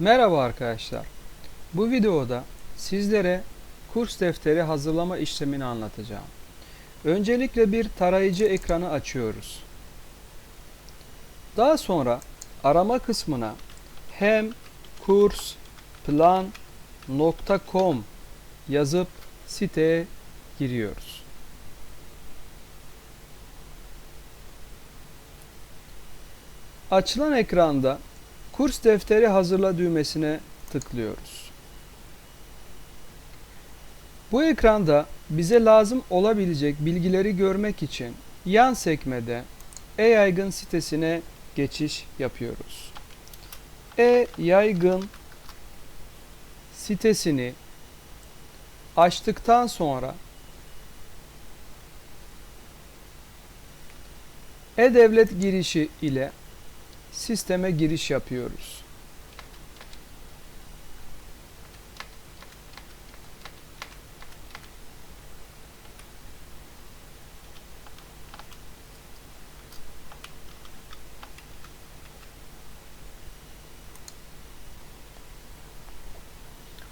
Merhaba arkadaşlar. Bu videoda sizlere kurs defteri hazırlama işlemini anlatacağım. Öncelikle bir tarayıcı ekranı açıyoruz. Daha sonra arama kısmına hem kurs plan.com yazıp siteye giriyoruz. Açılan ekranda kurs defteri hazırla düğmesine tıklıyoruz. Bu ekranda bize lazım olabilecek bilgileri görmek için yan sekmede e-yaygın sitesine geçiş yapıyoruz. E-yaygın sitesini açtıktan sonra e-devlet girişi ile sisteme giriş yapıyoruz.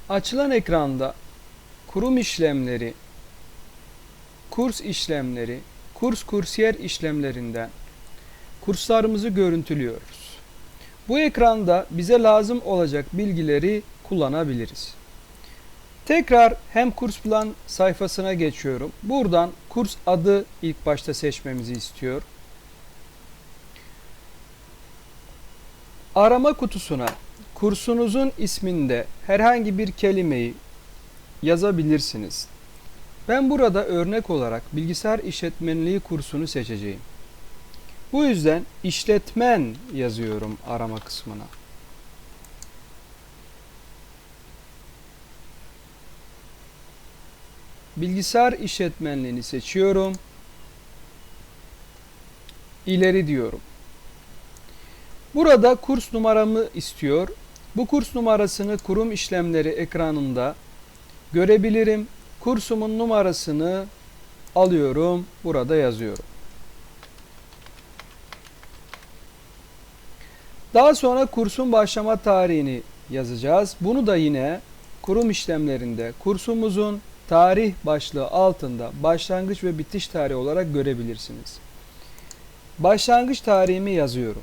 Açılan ekranda kurum işlemleri, kurs işlemleri, kurs kursiyer işlemlerinden kurslarımızı görüntülüyoruz. Bu ekranda bize lazım olacak bilgileri kullanabiliriz. Tekrar hem kurs plan sayfasına geçiyorum. Buradan kurs adı ilk başta seçmemizi istiyor. Arama kutusuna kursunuzun isminde herhangi bir kelimeyi yazabilirsiniz. Ben burada örnek olarak bilgisayar işletmenliği kursunu seçeceğim. Bu yüzden işletmen yazıyorum arama kısmına. Bilgisayar işletmenliğini seçiyorum. İleri diyorum. Burada kurs numaramı istiyor. Bu kurs numarasını kurum işlemleri ekranında görebilirim. Kursumun numarasını alıyorum. Burada yazıyorum. Daha sonra kursun başlama tarihini yazacağız. Bunu da yine kurum işlemlerinde kursumuzun tarih başlığı altında başlangıç ve bitiş tarihi olarak görebilirsiniz. Başlangıç tarihimi yazıyorum.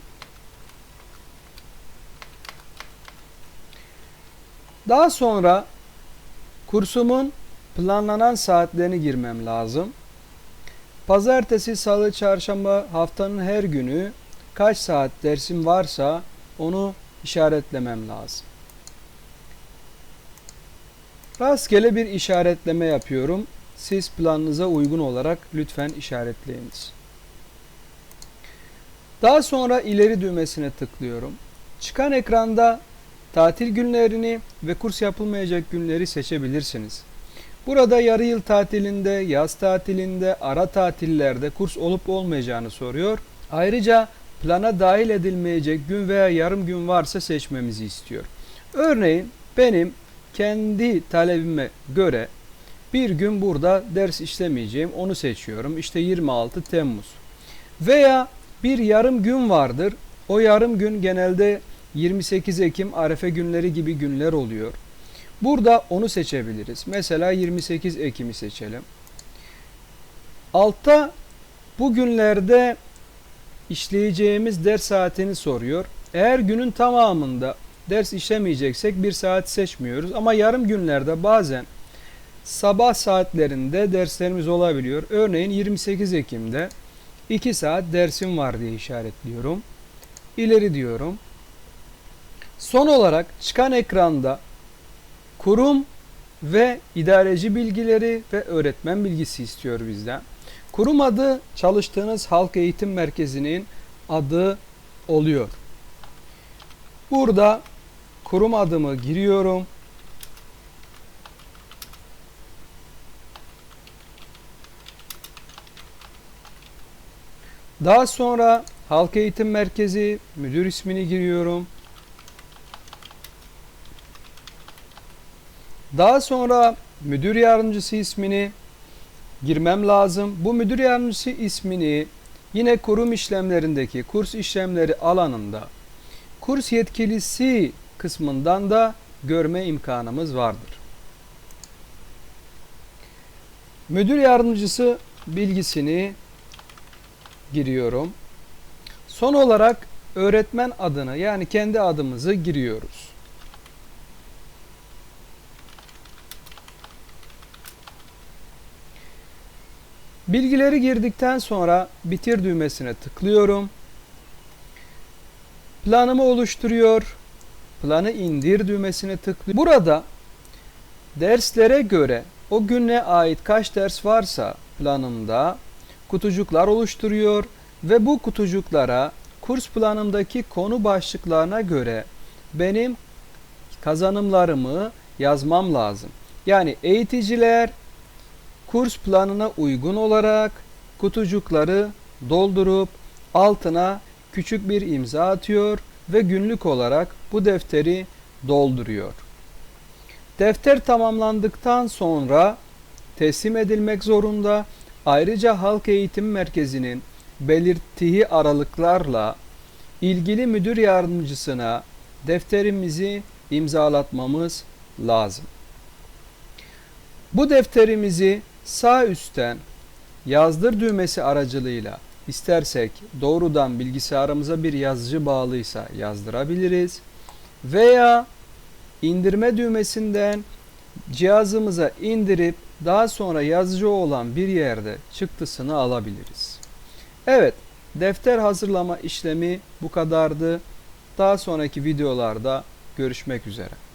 Daha sonra kursumun planlanan saatlerini girmem lazım. Pazartesi, salı, çarşamba haftanın her günü kaç saat dersim varsa onu işaretlemem lazım. Rastgele bir işaretleme yapıyorum. Siz planınıza uygun olarak lütfen işaretleyiniz. Daha sonra ileri düğmesine tıklıyorum. Çıkan ekranda tatil günlerini ve kurs yapılmayacak günleri seçebilirsiniz. Burada yarı yıl tatilinde, yaz tatilinde, ara tatillerde kurs olup olmayacağını soruyor. Ayrıca plana dahil edilmeyecek gün veya yarım gün varsa seçmemizi istiyor. Örneğin benim kendi talebime göre bir gün burada ders işlemeyeceğim onu seçiyorum. İşte 26 Temmuz. Veya bir yarım gün vardır. O yarım gün genelde 28 Ekim Arefe günleri gibi günler oluyor. Burada onu seçebiliriz. Mesela 28 Ekim'i seçelim. Altta bu günlerde işleyeceğimiz ders saatini soruyor. Eğer günün tamamında ders işlemeyeceksek bir saat seçmiyoruz. Ama yarım günlerde bazen sabah saatlerinde derslerimiz olabiliyor. Örneğin 28 Ekim'de 2 saat dersim var diye işaretliyorum. İleri diyorum. Son olarak çıkan ekranda kurum ve idareci bilgileri ve öğretmen bilgisi istiyor bizden. Kurum adı çalıştığınız halk eğitim merkezinin adı oluyor. Burada kurum adımı giriyorum. Daha sonra halk eğitim merkezi müdür ismini giriyorum. Daha sonra müdür yardımcısı ismini girmem lazım. Bu müdür yardımcısı ismini yine kurum işlemlerindeki kurs işlemleri alanında kurs yetkilisi kısmından da görme imkanımız vardır. Müdür yardımcısı bilgisini giriyorum. Son olarak öğretmen adını yani kendi adımızı giriyoruz. Bilgileri girdikten sonra bitir düğmesine tıklıyorum. Planımı oluşturuyor. Planı indir düğmesine tıklıyorum. Burada derslere göre o güne ait kaç ders varsa planımda kutucuklar oluşturuyor ve bu kutucuklara kurs planımdaki konu başlıklarına göre benim kazanımlarımı yazmam lazım. Yani eğiticiler kurs planına uygun olarak kutucukları doldurup altına küçük bir imza atıyor ve günlük olarak bu defteri dolduruyor. Defter tamamlandıktan sonra teslim edilmek zorunda. Ayrıca Halk Eğitim Merkezi'nin belirttiği aralıklarla ilgili müdür yardımcısına defterimizi imzalatmamız lazım. Bu defterimizi sağ üstten yazdır düğmesi aracılığıyla istersek doğrudan bilgisayarımıza bir yazıcı bağlıysa yazdırabiliriz veya indirme düğmesinden cihazımıza indirip daha sonra yazıcı olan bir yerde çıktısını alabiliriz. Evet, defter hazırlama işlemi bu kadardı. Daha sonraki videolarda görüşmek üzere.